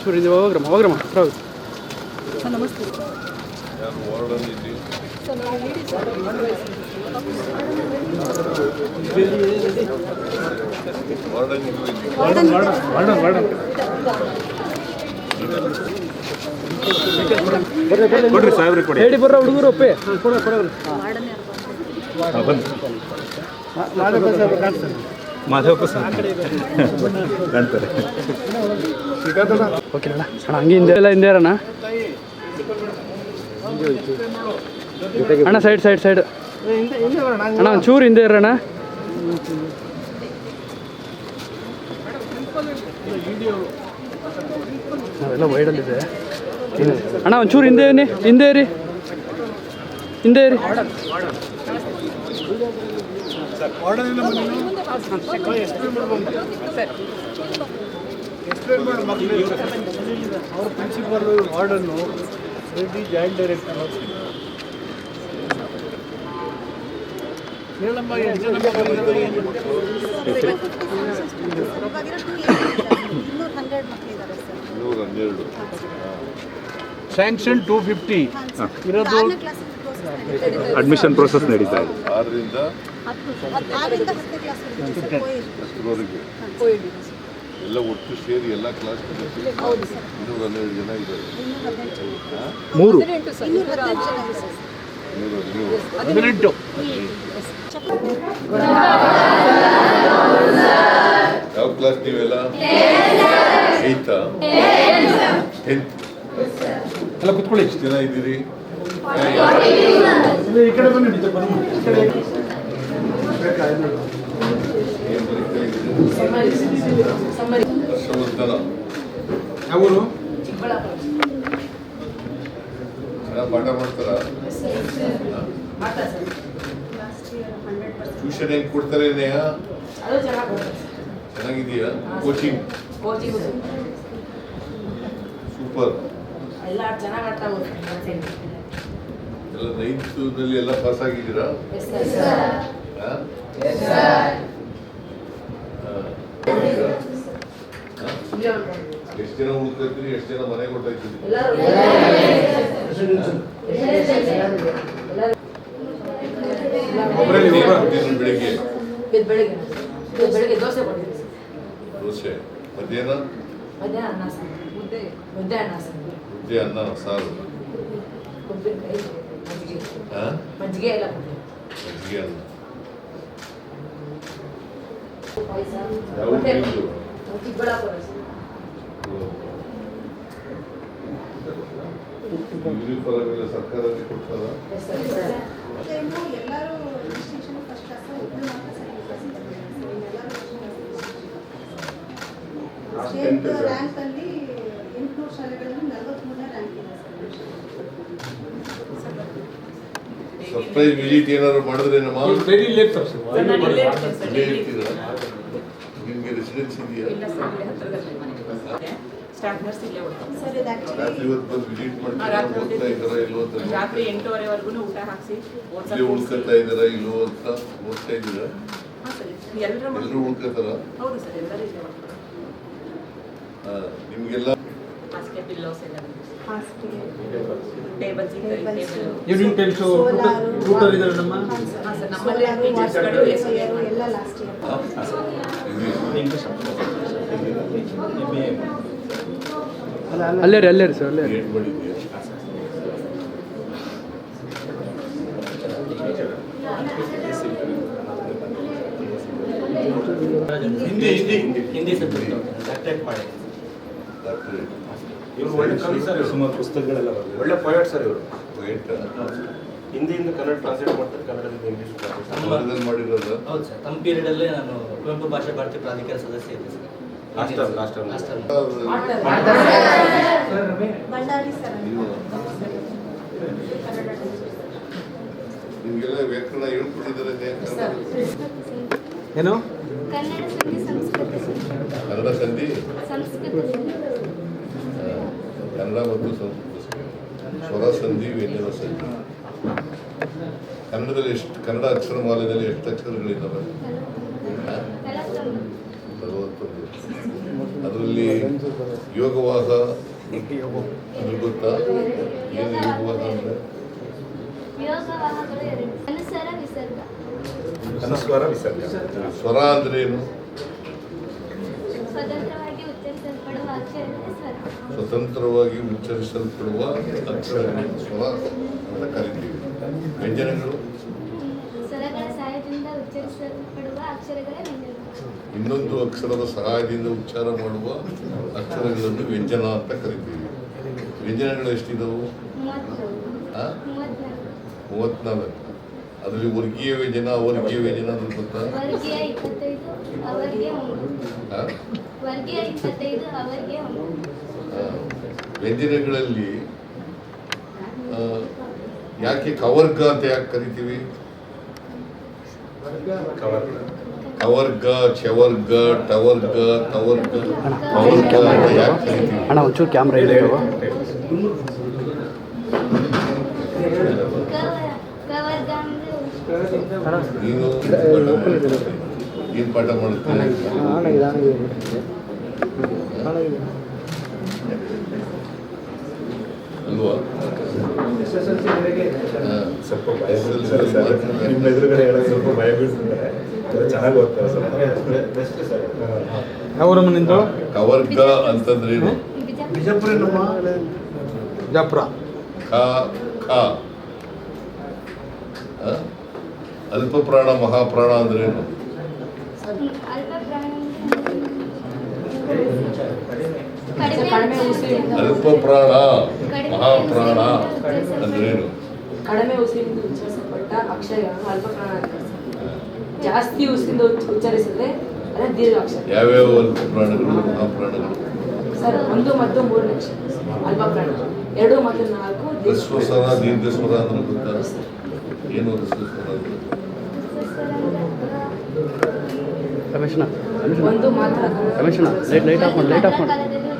ಸೂರ್ಯ ಹೋಗ್ರಮ್ಮ ಹೋಗ್ರಮ್ಮ ಇದು ಇಲ್ಲಿ ಕೊಡ್ರಿ ಕೊಡಿ. ಹೇಳಿ ಬರ್ರ ಹುಡುಗರು ಒಪ್ಪೆ. ಕೊಡ ಕೊಡ ಮಾಧವಪ್ಪ ಸರ್ ಪ್ರಸಾದ್. ಓಕೆ ಅಣ್ಣ ಅಣ್ಣ ಹಂಗೆ ಹಿಂದೆ ಎಲ್ಲ ಹಿಂದೆ ಇರೋಣ? ಅಣ್ಣ ಸೈಡ್ ಸೈಡ್ ಸೈಡ್ ಅಣ್ಣ ಒಂಚೂರು ಹಿಂದೆ ಇರೋಣ? ನಾವೆಲ್ಲ ವೈಡಲ್ಲಿದೆ ಅಣ್ಣ ಒಂಚೂರು ಹಿಂದೆ ಹಿಂದೆ ಇರಿ ಹಿಂದೆ ಇರಿ. ಅವ್ರ ಪ್ರಿನ್ಸಿಪಲ್ ವಾರ್ಡನ್ನು ರೆಡ್ಡಿ ಜಾಯಿಂಟ್ ಡೈರೆಕ್ಟರ್ ಹೇಳಮ್ಮ ಎಷ್ಟು ಜನ ಮಕ್ಕಳಿದ್ದಾರೆ? ಸ್ಯಾಂಕ್ಷನ್ ಟು ಫಿಫ್ಟಿ ಇರೋದು ಅಡ್ಮಿಷನ್ ಪ್ರೋಸೆಸ್ ನಡೀತಾ ಇದೆ. ಆರರಿಂದ ಆರರಿಂದ ಹತ್ತನೇ ಕ್ಲಾಸ್ ಎಲ್ಲ ಒಟ್ಟು ಸೇರಿ ಎಲ್ಲ ಕ್ಲಾಸ್ ಹೌದು ಸರ್ ಇನ್ನೂರ ಹನ್ನೆರಡು ಜನ ಇದ್ದಾರೆ. ಮೂರು. ಹದಿನೆಂಟು ಯಾವ ಕ್ಲಾಸ್ ನೀವೆಲ್ಲ? ಏಯ್ತಾ ಟೆಂತ್ ಎಲ್ಲ ಕುತ್ಕೊಳ್ಳಿ. ಎಷ್ಟು ಜನ ಇದ್ದೀರಿ? ಈ ಕಡೆ ಬನ್ನಿ. ಚೆನ್ನಾಗಿ ಪಾಠ ಮಾಡ್ತಾರ? ಟ್ಯೂಷನ್ ಹೆಂಗ್ ಕೊಡ್ತಾರೆ ನೇಹ ಚೆನ್ನಾಗಿದೆಯಾ? ಕೋಚಿಂಗ್ ಸೂಪರ್ ಎಲ್ಲ ಚೆನ್ನಾಗಿ ಆಡ್ತಾ ಹೋಗ್ತಾರೆ ಎಲ್ಲ ನೈನ್ತ್ನಲ್ಲಿ ಎಲ್ಲ ಪಾಸ್ ಆಗಿದ್ದೀರಾ? ಎಷ್ಟು ಜನ ಉಳ್ಕೊಳ್ತೀರಿ ಎಷ್ಟು ಜನ ಮನೆ ದಿನ ಬೆಳಿಗ್ಗೆ ಬೆಳಿಗ್ಗೆ ದೋಸೆ ದೋಸೆ ಮಧ್ಯಾಹ್ನ ಮುದ್ದೆ ಅನ್ನ ಸಾರು ಮುದ್ದೆ ಅನ್ನ ಸಾರು ಮಜ್ಜಿಗೆ ಅಲ್ಲ ಮಜ್ಜಿಗೆ ಎಲ್ಲ ಕೊಡ್ತೀವಿ ಮಜ್ಜಿಗೆ ಅನ್ನ ಪಾಯಸ ಯಾವ ಹೊಟ್ಟೆ ಊರು? ಚಿಕ್ಕಬಳ್ಳಾಪುರ ಸರ್ ಯೂನಿಫಾರ್ಮ್ ಎಲ್ಲ ಸರ್ಕಾರದಲ್ಲಿ ಕೊಡ್ತಾರ yes sir, yes sir. Time ಎಲ್ಲರೂ ಡಿಸ್ಟಿಂಕ್ಷನ್ ಫಸ್ಟ್ ಕ್ಲಾಸ್ ಒಬ್ಬರು ಮಾತ್ರ ಸೆಕೆಂಡ್ ಸ್ಟೇಟ್ ರ್ಯಾಂಕಲ್ಲಿ ಎಂಟುನೂರು ಶಾಲೆಗಳಲ್ಲಿ ನಲವತ್ತ್ಮೂರನೇ ರ್ಯಾಂಕ್ ಇದೆ ಸರ್ ಸರ್ಪ್ರೈಸ್ ವಿಸಿಟ್ ಏನಾದ್ರು ಮಾಡಿದ್ರೆ ವೆರಿ ಲೇಟ್ ಸರ್ ಸರ್, ನಾನು ಇಲ್ಲೇ ಇರ್ತೀರಾ ನಿಮ್ಗೆ ರೆಸಿಡೆನ್ಸ್ ಇದೆಯಾ? ಇಲ್ಲ ಸರ್ ಇದು. ರಾತ್ರಿ ಆ್ಯಕ್ಚುಲಿ ಹೊತ್ತು ಬಂದು ವಿಸಿಟ್ ಮಾಡ್ತೀರಾ? ಓದ್ತಾ ಇದ್ದಾರಾ ಇಲ್ವೋ ಅಂತ ರಾತ್ರಿ? ಊಟ ಹಾಕ್ಸಿ ಇಲ್ಲೇ ಉಳ್ಕೊತಾ ಇದ್ದಾರಾ ಇಲ್ವೋ ಅಂತ ಓದ್ತಾ ಇದ್ದೀರಾ? ಎಲ್ಲರೂ ಎಲ್ಲರೂ ಉಳ್ಕೊತಾರ? ಹೌದು ಸರ್ ಎಲ್ಲರೂ ಇಲ್ಲೇ ಮಾಡ್ತಾರೆ ನಿಮ್ಗೆಲ್ಲ ಇದೆ ಈವ್ನಿಂಗ್ ಟೈಮ್ಸ್ ರೂಟರ್ ಇದ್ದಾರೆ ನಮ್ಮ ನಮ್ಮಲ್ಲಿ ಎಲ್ಲ ಲಾಸ್ಟ್ ಇಯರ್ ಅಲ್ಲೇ ಅಲ್ಲೇ ರೀ ಸರ್ ಅಲ್ಲೇ ಹಿಂದಿ ಹಿಂದಿ ಹಿಂದಿ. ಸಬ್ಜೆಕ್ಟ್ ಡಾಕ್ಟರೇಟ್ ಮಾಡಿ. ಡಾಕ್ಟರೇಟ್ ಇವ್ರು ಒಳ್ಳೆ ಕವಿ ಸರ್ ಸುಮಾರು ಪುಸ್ತಕಗಳೆಲ್ಲ ಬರ್ತದೆ ಒಳ್ಳೆ ಪೊಯೆಟ್ ಸರ್ ಇವರು. ಹಿಂದಿಯಿಂದ ಕನ್ನಡ ಟ್ರಾನ್ಸ್ಲೇಟ್ ಮಾಡ್ತಾರೆ ಕನ್ನಡದಿಂದ ಇಂಗ್ಲಿಷ್ ಕನ್ನಡದಲ್ಲಿ ಮಾಡಿರೋದು? ಹೌದು ಸರ್ ತಮ್ಮ ಪೀರಿಯಡಲ್ಲೇ ನಾನು ಕುವೆಂಪು ಭಾಷಾ ಭಾರತಿ ಪ್ರಾಧಿಕಾರ ಸದಸ್ಯ ಇದ್ದೆ sir. Last term last term last term Bhandari sir ನಿಮ್ಗೆಲ್ಲ ವ್ಯಾಕರಣ ಹೇಳ್ಕೊಟ್ಟಿದ್ದಾರೆ? ಏನು? ಕನ್ನಡ ಸಂಧಿ ಸಂಸ್ಕೃತ ಕನ್ನಡ ಸಂಧಿ ಸಂಸ್ಕೃತ ಆ, ಕನ್ನಡ ಮತ್ತು ಸಂಸ್ಕೃತ ಸ್ವರ ಸಂಧಿ ವ್ಯಂಜನ ಸಂಧಿ ಕನ್ನಡದಲ್ಲಿ ಎಷ್ಟು ಕನ್ನಡ ಅಕ್ಷರಮಾಲೆಯಲ್ಲಿ ಎಷ್ಟು ಅಕ್ಷರಗಳಿದ್ದಾವೆ ನಲವತ್ತೊಂದು ಅದರಲ್ಲಿ ಯೋಗವಾಹ ಅದ್ರ ಗೊತ್ತಾ ಏನು ಯೋಗವಾಹ ಅಂದರೆ? ಅನುಸ್ವಾರ ವಿಸರ್ಗ. ಸ್ವರ ಅಂದ್ರೆ ಏನು? ಸ್ವತಂತ್ರವಾಗಿ ಉಚ್ಚರಿಸಲ್ಪಡುವ ಸ್ವರ ಸ್ವರ ಅಂತ ಕರಿತೀವಿ. ವ್ಯಂಜನಗಳು? ಇನ್ನೊಂದು ಅಕ್ಷರದ ಸಹಾಯದಿಂದ ಉಚ್ಚಾರ ಮಾಡುವ ಅಕ್ಷರಗಳನ್ನು ವ್ಯಂಜನ ಅಂತ ಕರಿತೀವಿ. ವ್ಯಂಜನಗಳು ಎಷ್ಟಿದವು? ಮೂವತ್ನಾಲ್ಕು ಮೂವತ್ನಾಲ್ಕು. ಅದರಲ್ಲಿ ವರ್ಗೀಯ ವ್ಯಂಜನ ಅವರ್ಗೀಯ ವ್ಯಂಜನ ಅಂದ್ರೆ ಗೊತ್ತಾ? ವ್ಯಂಜನಗಳಲ್ಲಿ ಯಾಕೆ ಕವರ್ಗ ಅಂತ ಯಾಕೆ ಕರಿತೀವಿ? ಕವರ್ ಕವರ್ಗ ಚವರ್ಗ ಟವರ್ಗ ತವರ್ಗ ಕವರ್ಗ ಅಂತ ಯಾಕೆ ಕರಿತೀವಿ? ಅಣ್ಣ ಒಂಚೂರು ಕ್ಯಾಮ್ರಾ ಇದೆ ನೀನು ಏನು ಪಾಠ ಮಾಡುತ್ತೇನೆ ಅಲ್ವಾ. ಸ್ವಲ್ಪ ಭಯ ಬೀಳ್ತಾರೆ ಸರ್ ನಿಮ್ಮ ಎದುರುಗಡೆ ಹೇಳೋದು ಸ್ವಲ್ಪ ಭಯ ಬೀಳ್ತಿದ್ದಾರೆ ಚೆನ್ನಾಗಿ ಓದ್ತಾರೆ ಸ್ವಲ್ಪ ಯಾವ ನಿಂದು? ಕವರ್ಗ ಅಂತಂದ್ರೇನು ಬಿಜಾಪುರ. ಜಾಪುರ ಖ ಖ ಆ? ಅಲ್ಪ ಪ್ರಾಣ ಮಹಾಪ್ರಾಣ ಅಂದ್ರೇನು ಅಲ್ಪ ಪ್ರಾಣ ಮಹಾಪ್ರಾಣ ಅಂದ್ರೇನು ಕಡಿಮೆ ಉಸಿರಿಂದ ಉಚ್ಚರಿಸಲ್ಪಟ್ಟ ಅಕ್ಷರಗಳನ್ನು ಅಲ್ಪ ಪ್ರಾಣ ಅಂತಾರೆ ಜಾಸ್ತಿ ಉಸಿರಿಂದ ಉಚ್ಚ- ಉಚ್ಚರಿಸಿದ್ರೆ ಅದೇ ದೀರ್ಘ ಅಕ್ಷರ ಯಾವ್ಯಾವ ಅಲ್ಪ ಪ್ರಾಣಗಳು ಮಹಾಪ್ರಾಣಗಳು? ಸರ್ ಒಂದು ಮತ್ತು ಮೂರನೇ ಅಕ್ಷರ ಅಲ್ಪ ಪ್ರಾಣ ಎರಡು ಮತ್ತು ನಾಲ್ಕು ದೀರ್ಘ ಸ್ವರ ದೀರ್ಘ ಸ್ವರ ಅಂದ್ರೆ ಗೊತ್ತಾ? ಏನು ಹ್ರಸ್ವ ಸ್ವರ ಅಂದ್ರೆ? ರಮೇಶಣ್ಣ. ಒಂದು ಮಾತ್ರ. ರಮೇಶಣ್ಣ ಲೈಟ್ ಲೈಟ್ ಆಫ್ ಮಾಡಿ ಲೈಟ್ ಆಫ್ ಮಾಡಿ. ಕಾಲದಲ್ಲಿ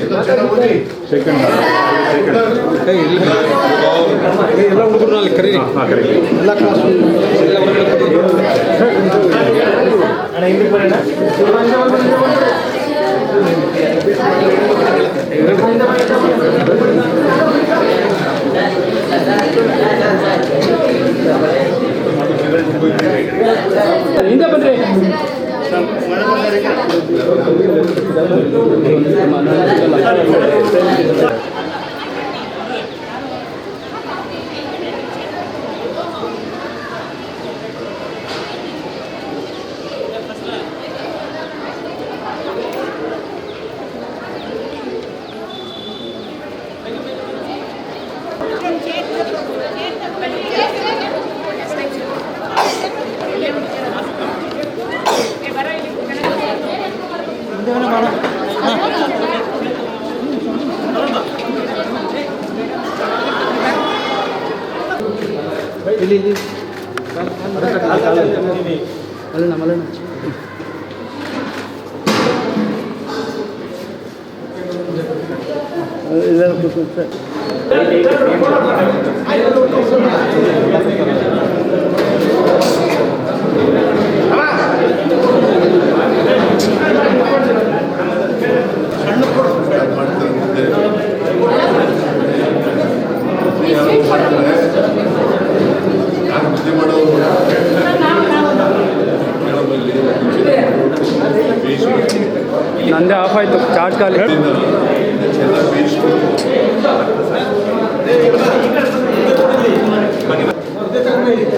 ಎಲ್ಲ ಚೆನ್ನಾಗಿ ಓದಿ. ಎಲ್ಲ ಹುಡುಗರು ಅಲ್ಲಿ ಕರೀರಿ ಹಾಂ ಕರೆಕ್ಟ್ ಎಲ್ಲ ಕ್ಲಾಸ್ ಎಲ್ಲ ಹೊರಗಡೆ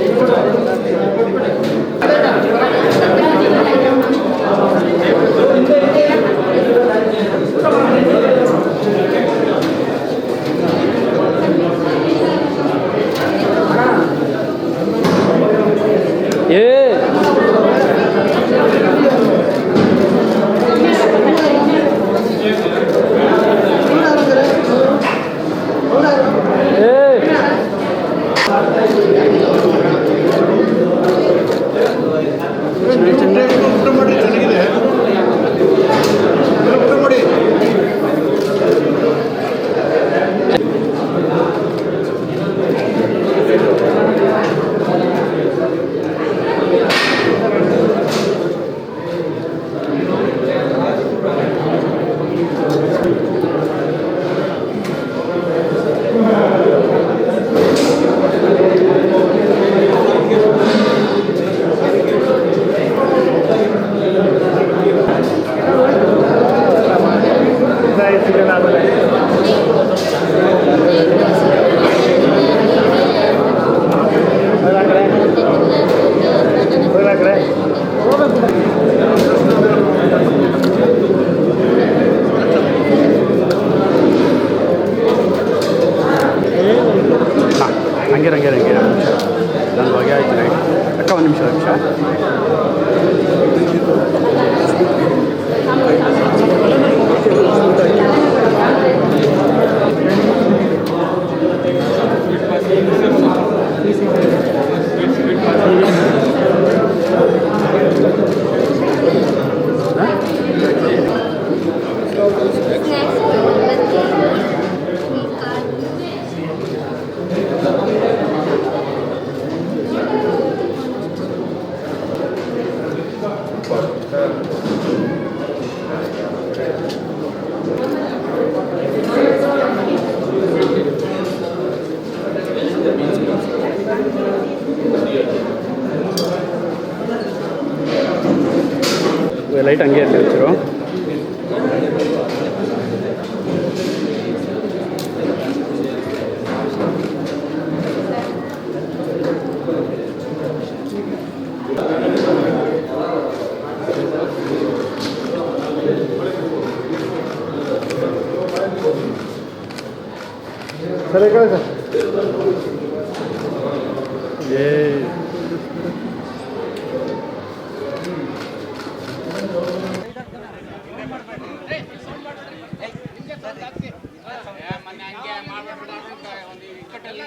ಹಂಗೆ ಲೈಟ್ ಹಂಗೆ ಇರಲಿ ಒಂಚೂರು ಏ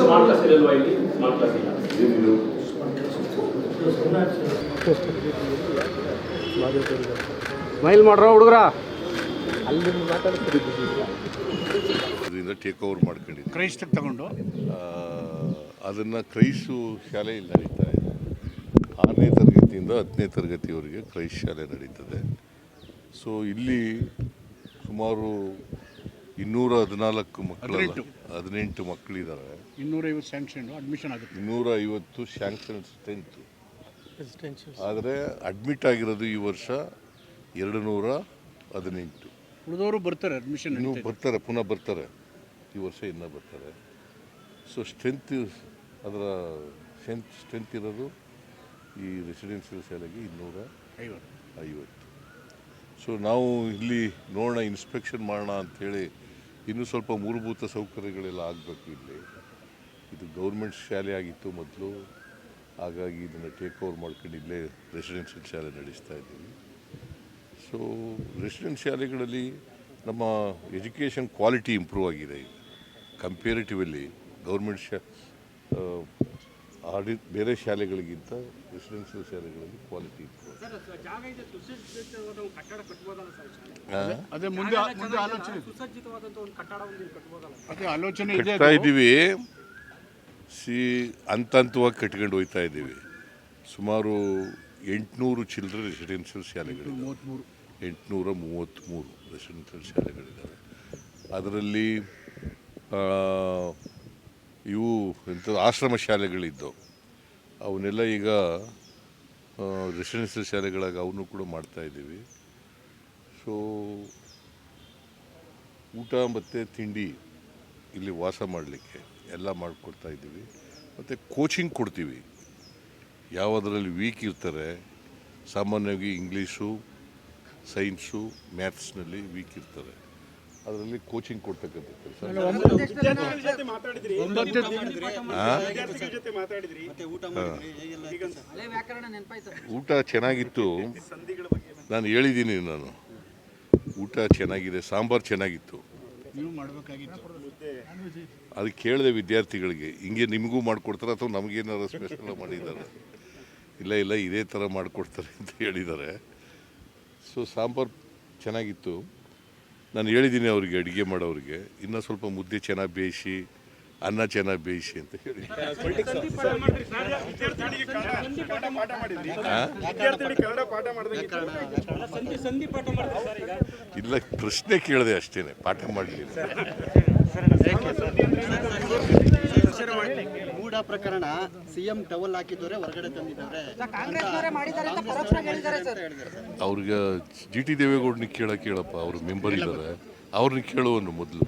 ಸ್ಮಾರ್ಟ್ ಮಾಡ್ರ ಇರಲ್ವಾ ಇಲ್ಲಿ? ಸ್ಮಾರ್ಟ್ ಕ್ಲಾಸ್ ಇಲ್ಲ. ಏನಿದು ಸ್ಮೈಲ್ ಮಾಡ್ರೋ ಹುಡುಗ್ರ. ಅದರಿಂದ ಟೇಕ್ ಓವರ್ ಮಾಡ್ಕೊಂಡಿದ್ದೆ ಕ್ರೈಸ್ತಕ್ಕೆ ತಗೊಂಡು? ಅದನ್ನು ಶಾಲೆ ಇಲ್ಲ ನಡೀತಾ ಇದೆ. ಆರನೇ ತರಗತಿಯಿಂದ ಹತ್ತನೇ ತರಗತಿವರೆಗೆ ಕ್ರೈಸ್ ಶಾಲೆ ನಡೀತದೆ. ಸೊ ಇಲ್ಲಿ ಸುಮಾರು ಇನ್ನೂರ ಹದಿನಾಲ್ಕು ಮಕ್ಕಳು ಹದಿನೆಂಟು. ಮಕ್ಕಳಿದ್ದಾರೆ ಇನ್ನೂರೈವತ್ತು ಸ್ಯಾಂಕ್ಷನ್ ಅಡ್ಮಿಷನ್ ಆಗುತ್ತೆ. ಇನ್ನೂರ ಐವತ್ತು ಸ್ಯಾಂಕ್ಷನ್ ಸ್ಟ್ರೆಂತು ಆದರೆ ಅಡ್ಮಿಟ್ ಆಗಿರೋದು ಈ ವರ್ಷ ಎರಡು ನೂರ ಹದಿನೆಂಟು. ಉಳಿದವರು ಬರ್ತಾರೆ ಅಡ್ಮಿಷನ್ ಇನ್ನೂ ಬರ್ತಾರೆ ಪುನಃ ಬರ್ತಾರೆ. ಈ ವರ್ಷ ಇನ್ನೂ ಬರ್ತಾರೆ. ಸೊ ಸ್ಟ್ರೆಂತ್ ಅದರ ಸ್ಟ್ರೆಂತ್ ಸ್ಟ್ರೆಂತ್ ಇರೋದು ಈ ರೆಸಿಡೆನ್ಸಿಯಲ್ ಶಾಲೆಗೆ ಇನ್ನೂರ ಐವತ್ತು. ಐವತ್ತು. ಸೊ ನಾವು ಇಲ್ಲಿ ನೋಡೋಣ ಇನ್ಸ್ಪೆಕ್ಷನ್ ಮಾಡೋಣ ಅಂಥೇಳಿ ಇನ್ನೂ ಸ್ವಲ್ಪ ಮೂಲಭೂತ ಸೌಕರ್ಯಗಳೆಲ್ಲ ಆಗಬೇಕು ಇಲ್ಲಿ. ಇದು ಗೌರ್ಮೆಂಟ್ ಶಾಲೆ ಆಗಿತ್ತು ಮೊದಲು. ಹಾಗಾಗಿ ಇದನ್ನು ಟೇಕ್ ಓವರ್ ಮಾಡ್ಕೊಂಡು ಇಲ್ಲೇ ರೆಸಿಡೆನ್ಷಿಯಲ್ ಶಾಲೆ ನಡೆಸ್ತಾ ಇದ್ದೀವಿ. ಸೊ ರೆಸಿಡೆನ್ಸ್ ಶಾಲೆಗಳಲ್ಲಿ ನಮ್ಮ ಎಜುಕೇಷನ್ ಕ್ವಾಲಿಟಿ ಇಂಪ್ರೂವ್ ಆಗಿದೆ. ಕಂಪೇರಿಟಿವಲ್ಲಿ ಗೌರ್ಮೆಂಟ್ ಶಾ ಆಡಿ ಬೇರೆ ಶಾಲೆಗಳಿಗಿಂತ ರೆಸಿಡೆನ್ಷಿಯಲ್ ಶಾಲೆಗಳಲ್ಲಿ ಕ್ವಾಲಿಟಿ ಇತ್ತು. ಅದೇ ಮುಂದೆ ಆಲೋಚನೆ ಅದೇ ಆಲೋಚನೆ ಇದೆ ಕಟ್ತಾ ಇದ್ದೀವಿ. ಸಿ ಹಂತ ಹಂತವಾಗಿ ಕಟ್ಕೊಂಡು ಹೋಗ್ತಾ ಇದ್ದೀವಿ. ಸುಮಾರು ಎಂಟುನೂರು ಚಿಲ್ಡ್ರನ್ ರೆಸಿಡೆನ್ಷಿಯಲ್ ಶಾಲೆಗಳು ಎಂಟುನೂರ ಮೂವತ್ತ್ಮೂರು ರೆಸಿಡೆನ್ಷಿಯಲ್ ಶಾಲೆಗಳಿದ್ದಾವೆ ಅದರಲ್ಲಿ ಆ, ಇವು ಇಂಥದ್ದು ಆಶ್ರಮ ಶಾಲೆಗಳಿದ್ದವು. ಅವನ್ನೆಲ್ಲ ಈಗ ರೆಸಿಡೆನ್ಸಿಯಲ್ ಶಾಲೆಗಳಾಗಿ ಅವನು ಕೂಡ ಮಾಡ್ತಾ ಇದ್ದೀವಿ. ಸೊ ಊಟ ಮತ್ತು ತಿಂಡಿ ಇಲ್ಲಿ ವಾಸ ಮಾಡಲಿಕ್ಕೆ ಎಲ್ಲ ಮಾಡಿಕೊಡ್ತಾ ಇದ್ದೀವಿ. ಮತ್ತು ಕೋಚಿಂಗ್ ಕೊಡ್ತೀವಿ. ಯಾವುದರಲ್ಲಿ ವೀಕ್ ಇರ್ತಾರೆ, ಸಾಮಾನ್ಯವಾಗಿ ಇಂಗ್ಲೀಷು ಸೈನ್ಸು ಮ್ಯಾಥ್ಸ್ನಲ್ಲಿ ವೀಕ್ ಇರ್ತಾರೆ. ಅದರಲ್ಲಿ ಕೋಚಿಂಗ್ ಕೊಡ್ತಕ್ಕಂಥ ಕೆಲಸ ಊಟ ಚೆನ್ನಾಗಿತ್ತು. ನಾನು ಹೇಳಿದ್ದೀನಿ ನಾನು. ಊಟ ಚೆನ್ನಾಗಿದೆ ಸಾಂಬಾರು ಚೆನ್ನಾಗಿತ್ತು. ನೀವು ಮಾಡಬೇಕಾಗಿತ್ತು. ಅದು ಕೇಳಿದೆ ವಿದ್ಯಾರ್ಥಿಗಳಿಗೆ. ಹಿಂಗೆ ನಿಮಗೂ ಮಾಡಿಕೊಡ್ತಾರೆ ಅಥವಾ ನಮಗೇನಾದ್ರು ಸ್ಪೆಷಲ್ ಮಾಡಿದ್ದಾರೆ? ಇಲ್ಲ ಇಲ್ಲ ಇದೇ ಥರ ಮಾಡಿಕೊಡ್ತಾರೆ ಅಂತ ಹೇಳಿದ್ದಾರೆ. ಸೊ ಸಾಂಬಾರು ಚೆನ್ನಾಗಿತ್ತು. ನಾನು ಹೇಳಿದ್ದೀನಿ ಅವರಿಗೆ, ಅಡುಗೆ ಮಾಡೋರಿಗೆ, ಇನ್ನೂ ಸ್ವಲ್ಪ ಮುದ್ದೆ ಚೆನ್ನಾಗಿ ಬೇಯಿಸಿ, ಅನ್ನ ಚೆನ್ನಾಗಿ ಬೇಯಿಸಿ ಅಂತ ಹೇಳಿ. ಇಲ್ಲ, ಪ್ರಶ್ನೆ ಕೇಳಿದೆ ಅಷ್ಟೇನೆ, ಪಾಠ ಮಾಡಲಿಲ್ಲ. ಪ್ರಕರಣ ಸಿಎಂ ಟವಲ್ ಹಾಕಿದ್ದವರೆ ಹೊರಗಡೆ ತಂದಿದ್ದಾರೆ ಅವ್ರಿಗೆ ಜಿ ಟಿ ದೇವೇಗೌಡನಿಗೆ ಕೇಳ ಕೇಳಪ್ಪ ಅವ್ರ ಮೆಂಬರ್ ಇದ್ದಾರೆ. ಅವ್ರನ್ನ ಕೇಳುವನು ಮೊದಲು.